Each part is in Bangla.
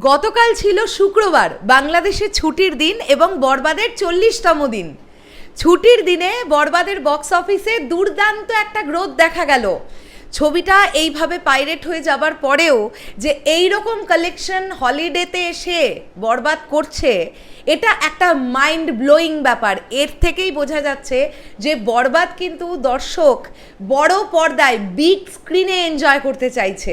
গতকাল ছিল শুক্রবার, বাংলাদেশে ছুটির দিন এবং বরবাদের চল্লিশতম দিন। ছুটির দিনে বরবাদের বক্স অফিসে দুর্দান্ত একটা গ্রোথ দেখা গেল। ছবিটা এইভাবে পাইরেট হয়ে যাবার পরেও যে এই রকম কালেকশন হলিডেতে এসে বরবাদ করছে, এটা একটা মাইন্ড ব্লোয়িং ব্যাপার। এর থেকেই বোঝা যাচ্ছে যে বরবাদ কিন্তু দর্শক বড় পর্দায় বিগ স্ক্রিনে এনজয় করতে চাইছে।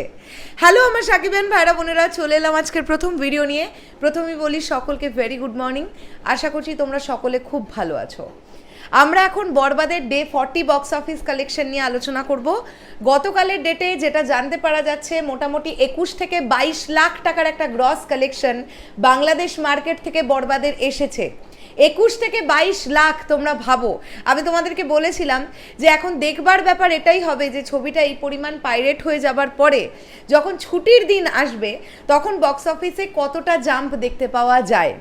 হ্যালো আমার সাকিবেন ভাইরা, বোনেরা, চলে এলাম আজকের প্রথম ভিডিও নিয়ে। প্রথমেই বলি সকলকে ভেরি গুড মর্নিং আশা করছি তোমরা সকলে খুব ভালো আছো। আমরা এখন বরবাদের day forty box office collection নিয়ে আলোচনা করব। গতকালের ডেটে যেটা জানতে পারা যাচ্ছে, মোটামুটি একুশ থেকে বাইশ লাখ টাকার একটা গ্রস কালেকশন বাংলাদেশ মার্কেট থেকে বরবাদের এসেছে। একুশ থেকে বাইশ লাখ তোমরা ভাবো। আমি তোমাদেরকে বলেছিলাম যে এখন দেখবার ব্যাপার এটাই হবে যে ছবিটা এই পরিমাণ পাইরেট হয়ে যাবার পরে যখন ছুটির দিন আসবে, তখন বক্স অফিসে কতটা জাম্প দেখতে পাওয়া যায়।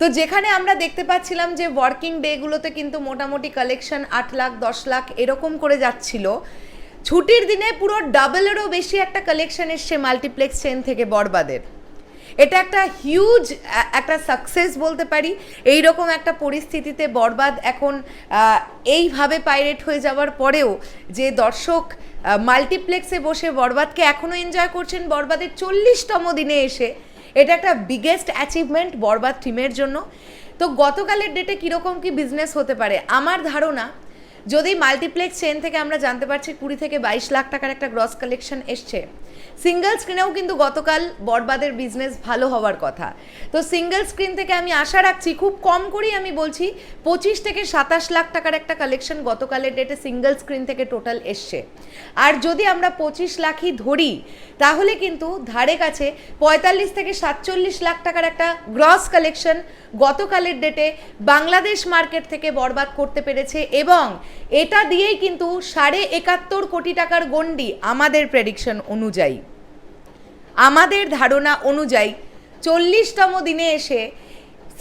তো যেখানে আমরা দেখতে পাচ্ছিলাম যে ওয়ার্কিং ডেগুলোতে কিন্তু মোটামুটি কালেকশন আট লাখ, দশ লাখ এরকম করে যাচ্ছিল। ছুটির দিনে পুরো ডাবলেরও বেশি একটা কালেকশন এসছে মাল্টিপ্লেক্স চেন থেকে বরবাদের। এটা একটা হিউজ একটা সাকসেস বলতে পারি। এই রকম একটা পরিস্থিতিতে বরবাদ এখন এইভাবে পাইরেট হয়ে যাওয়ার পরেও যে দর্শক মাল্টিপ্লেক্সে বসে বরবাদকে এখনও এনজয় করছেন, বরবাদের চল্লিশতম দিনে এসে এটা একটা বিগেস্ট অ্যাচিভমেন্ট বরবাদ টিমের জন্য। তো গতকালের ডেটে কীরকম কি বিজনেস হতে পারে? আমার ধারণা, যদি মাল্টিপ্লেক্স চেন থেকে আমরা জানতে পারছি কুড়ি থেকে বাইশ লাখ টাকার একটা গ্রস কালেকশন এসছে সিঙ্গেল স্ক্রিনেও কিন্তু গতকাল বরবাদের বিজনেস ভালো হওয়ার কথা। তো সিঙ্গেল স্ক্রিন থেকে আমি আশা রাখছি, খুব কম করেই আমি বলছি, পঁচিশ থেকে সাতাশ লাখ টাকার একটা কালেকশন গতকালের ডেটে সিঙ্গেল স্ক্রিন থেকে টোটাল এসছে। আর যদি আমরা পঁচিশ লাখই ধরি, তাহলে কিন্তু ধারে কাছে পঁয়তাল্লিশ থেকে সাতচল্লিশ লাখ টাকার একটা গ্রস কালেকশন গতকালের ডেটে বাংলাদেশ মার্কেট থেকে বরবাদ করতে পেরেছে এবং এটা দিয়েই কিন্তু সাড়ে একাত্তর কোটি টাকার গণ্ডি আমাদের প্রেডিকশন অনুযায়ী। আমাদের ধারণা অনুযায়ী চল্লিশতম দিনে এসে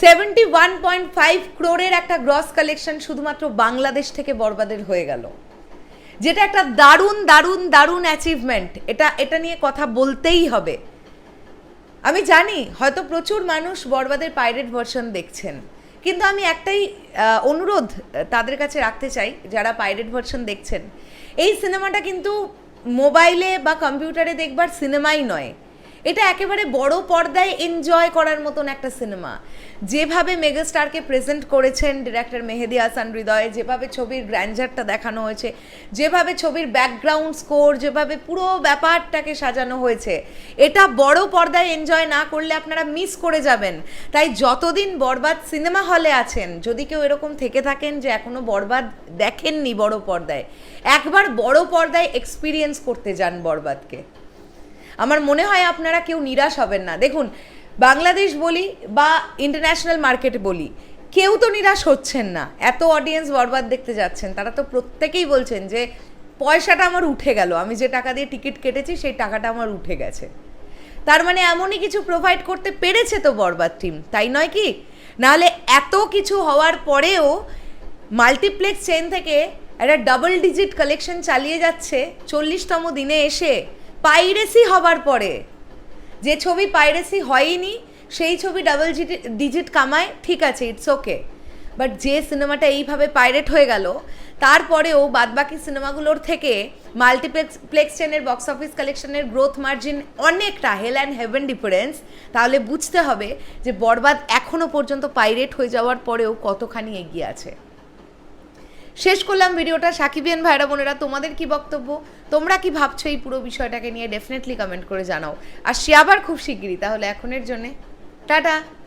সেভেন্টি ওয়ান পয়েন্ট ফাইভ ক্রোরের একটা গ্রস কালেকশন শুধুমাত্র বাংলাদেশ থেকে বরবাদের হয়ে গেল। যেটা একটা দারুণ দারুণ দারুণ অ্যাচিভমেন্ট এটা এটা নিয়ে কথা বলতেই হবে। আমি জানি, হয়তো প্রচুর মানুষ বরবাদের পাইরেট ভার্সন দেখছেন। কিন্তু আমি একটাই অনুরোধ তাদের কাছে রাখতে চাই, যারা পাইরেট ভার্সন দেখছেন। এই সিনেমাটা কিন্তু মোবাইলে বা কম্পিউটারে দেখবার সিনেমাই নয়। এটা একেবারে বড় পর্দায় এনজয় করার মতন একটা সিনেমা যেভাবে মেগাস্টারকে প্রেজেন্ট করেছেন ডিরেক্টর মেহেদি হাসান হৃদয়, যেভাবে ছবির গ্র্যান্ডারটা দেখানো হয়েছে, যেভাবে ছবির ব্যাকগ্রাউন্ড স্কোর যেভাবে পুরো ব্যাপারটাকে সাজানো হয়েছে, এটা বড় পর্দায় এনজয় না করলে আপনারা মিস করে যাবেন। তাই যতদিন বরবাদ সিনেমা হলে আছেন, যদি কেউ এরকম থেকে থাকেন যে এখনও বরবাদ দেখেননি বড় পর্দায়, একবার বড় পর্দায় এক্সপিরিয়েন্স করতে যান বরবাদকে। আমার মনে হয় আপনারা কেউ নিরাশ হবেন না। দেখুন, বাংলাদেশ বলি বা ইন্টারন্যাশনাল মার্কেট বলি, কেউ তো নিরাশ হচ্ছেন না। এত অডিয়েন্স বরবাদ দেখতে যাচ্ছেন। তারা তো প্রত্যেকেই বলছেন যে, পয়সাটা আমার উঠে গেল। আমি যে টাকা দিয়ে টিকিট কেটেছি, সেই টাকাটা আমার উঠে গেছে। তার মানে এমনই কিছু প্রোভাইড করতে পেরেছে তো বরবাদ টিম তাই নয় কি? নাহলে এত কিছু হওয়ার পরেও মাল্টিপ্লেক্স চেন থেকে একটা ডাবল ডিজিট কালেকশন চালিয়ে যাচ্ছে। চল্লিশতম দিনে এসে পাইরেসি হবার পরে, যে ছবি পাইরেসি হয়নি, সেই ছবি ডাবল ডিজিট কামায়, ঠিক আছে ইটস ওকে বাট যে সিনেমাটা এইভাবে পাইরেট হয়ে গেল, তারপরেও বাদবাকি সিনেমাগুলোর থেকে মাল্টিপ্লেক্স প্লেক্স চেনের বক্স অফিস কালেকশনের গ্রোথ মার্জিন অনেকটা হেল অ্যান্ড হেভেন ডিফারেন্স তাহলে বুঝতে হবে যে বরবাদ এখনও পর্যন্ত পাইরেট হয়ে যাওয়ার পরেও কতখানি এগিয়ে আছে। শেষ করলাম ভিডিওটা। সাকিবিয়ান ভাইরা, বোনেরা, তোমাদের কি বক্তব্য? তোমরা কি ভাবছ এই পুরো বিষয়টাকে নিয়ে? ডেফিনেটলি কমেন্ট করে জানাও। আর সে আবার খুব শিগগিরই, তাহলে এখনের জন্যে। টাটা!